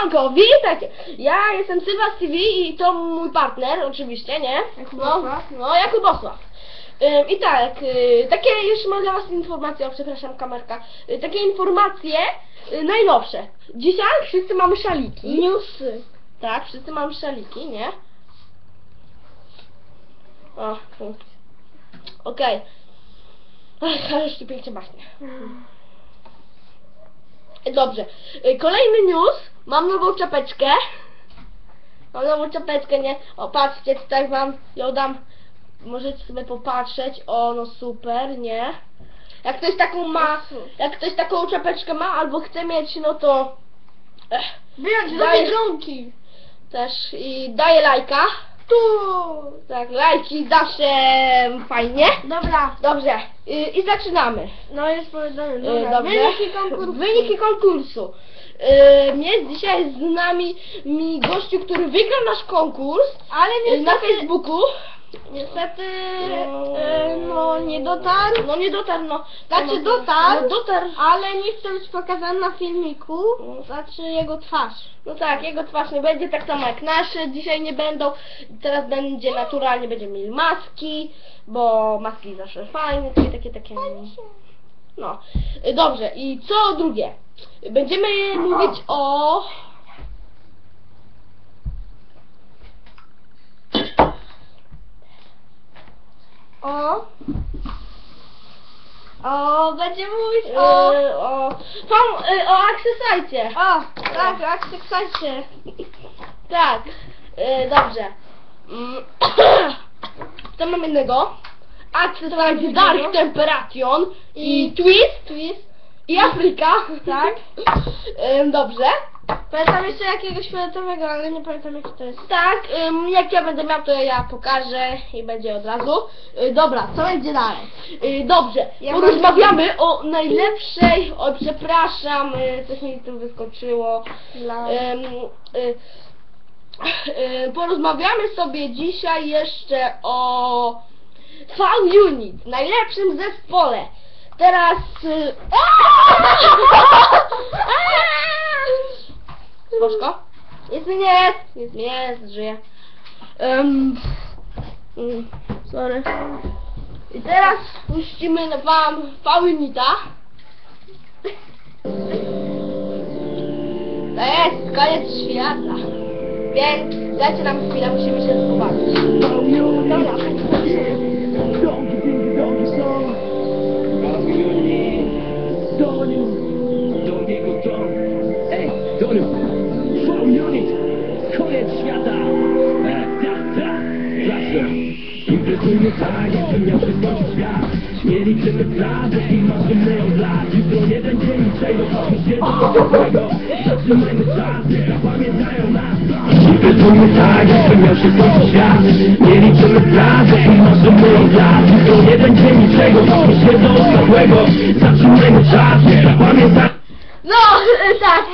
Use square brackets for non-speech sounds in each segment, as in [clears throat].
Siemanko, witajcie! Ja jestem Sylwas TV i to mój partner, oczywiście, nie? No, no, Jakub Osław. Ym, I tak, y, takie jeszcze mam dla was informacje, o przepraszam kamerka, y, takie informacje y, najnowsze. Dzisiaj wszyscy mamy szaliki. Newsy. Tak, wszyscy mamy szaliki, nie? O, tu. Okej. Ach, ale tu pięknie pachnie. Dobrze. Y, Kolejny news. Mam nową czapeczkę. Mam nową czapeczkę, nie? O, patrzcie, tutaj wam ją dam. Możecie sobie popatrzeć. O, no super, nie? Jak ktoś taką ma, jak ktoś taką czapeczkę ma albo chce mieć, no to ech, Wyjąć Daj- do biedronki. też i daję lajka. Tu. Tak, lajki zawsze fajnie. Dobra. Dobrze, y, i zaczynamy. No jest powiedziane. Y, Dobra. Dobrze. Wyniki konkursu. Wyniki konkursu. Y, Jest dzisiaj z nami mi gościu, który wygrał nasz konkurs Ale y, na niestety, Facebooku. Niestety, No. e, no nie dotarł. No nie dotarł, no. Znaczy No, dotarł. No, dotarł. Ale nie chce być pokazany na filmiku. Znaczy jego twarz. No tak, jego twarz nie będzie tak samo jak nasze, dzisiaj nie będą. Teraz będzie naturalnie, będziemy mieli maski, bo maski zawsze fajne, takie, takie, takie. No, Y, dobrze. I co drugie? Będziemy mówić o... O. O, będzie mówić o. y, o, tą, y, o akcesajcie. O, tak, akceptajcie. Tak, y, dobrze. Mm, [clears throat] Co mam innego? Accessite Dark Temperation i Twist Twist. i Afryka. Tak. [laughs] Ym, Dobrze. Pamiętam jeszcze jakiegoś fioletowego, ale nie pamiętam jaki to jest. Tak, ym, jak ja będę miał, to ja pokażę i będzie od razu. Y, dobra, co będzie dalej? Y, dobrze, Ja porozmawiamy o najlepszej, o przepraszam, y, coś mi tu wyskoczyło. Dla... Ym, y, y, porozmawiamy sobie dzisiaj jeszcze o V-Unit, najlepszym zespole. Teraz... Y, [laughs] Spoczko? Nic mi nie jest, mi nie jest, żyję. Um, sorry. I teraz puścimy wam V-Unita. [laughs] To jest koniec świata. Więc dajcie nam chwilę, musimy się zobaczyć. Dobra. Imprezujmy tak, jakby miał się skończyć świat. Śmieli chcemy plażę i marzymy od lat. Jutro nie będzie niczego, do złego Zatrzymajmy czas, niech zapamiętają nas. Imprezujmy tak, jakby miał się skończyć świat. Nie liczymy plażę i marzymy od lat. Jutro nie będzie niczego, do złego Zatrzymajmy czas, niech zapamiętają No, y, tak.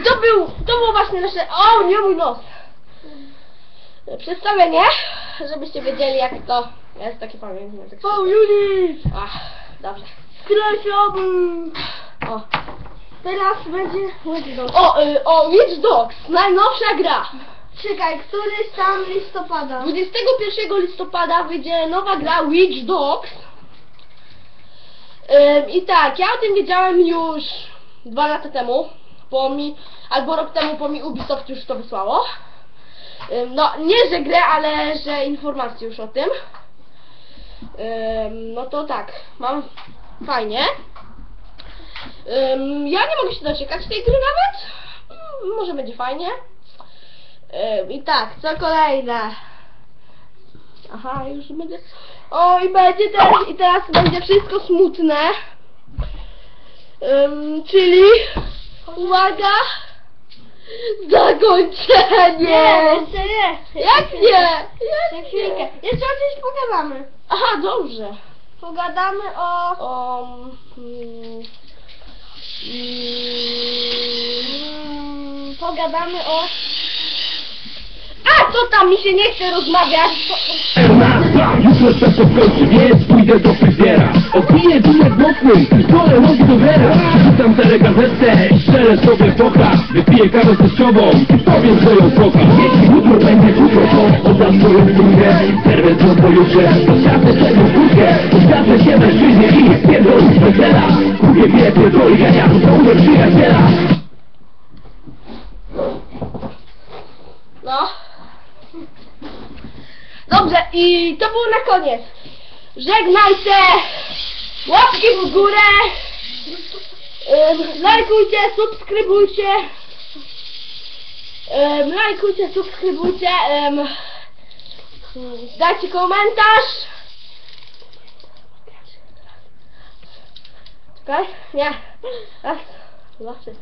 I to był, to było właśnie nasze, o nie mój nos. Przedstawienie, żebyście wiedzieli jak to jest takie pamiętne. Tak O, Unit! Ach, dobrze. Kresiowy! O, Teraz będzie... Dobrze. o, y, o Witch Dogs, najnowsza gra. Czekaj, któryś tam listopada? 21 listopada wyjdzie nowa gra Witch Dogs. Ym, I tak, ja o tym wiedziałem już dwa lata temu, bo mi, albo rok temu, bo mi Ubisoft już to wysłało. No, nie że grę, ale że informacje już o tym. Ym, no to tak, mam fajnie. Ja nie mogę się doczekać tej gry nawet. Mm, Może będzie fajnie. I tak, co kolejne? Aha, już będzie. O, i będzie teraz, i teraz będzie wszystko smutne. Ym, czyli. Uwaga! Zakończenie! Nie, jeszcze nie. Jak nie? Jak chwilkę. Jeszcze o czymś pogadamy. Aha, dobrze. Pogadamy o... O. Mm, Mm, pogadamy o... co tam mi się nie chce rozmawiać? nas Jutro świat się skończy, więc pójdę do fryzjera. Odbiję duet mocny, pistolem nogi do zera. Rzucam telegazetę i strzelę sobie foka. Wypiję kawę z teściową i powiem, że ją Jeśli jutro będzie jutro, to oddam swoją córkę. Serwę z pojutrze, rozsiadę przednią skórkę Odwiadzę się mężczyźnie i pierdolę z wesela. Kupię mnie, pierdolę, ja ja to umiem przyjaciela No. Dobrze, i to było na koniec. Żegnajcie! Łapki w górę! Lajkujcie, subskrybujcie! Lajkujcie, subskrybujcie! Dajcie komentarz! Czekaj, nie. Raz, dwa, trzy.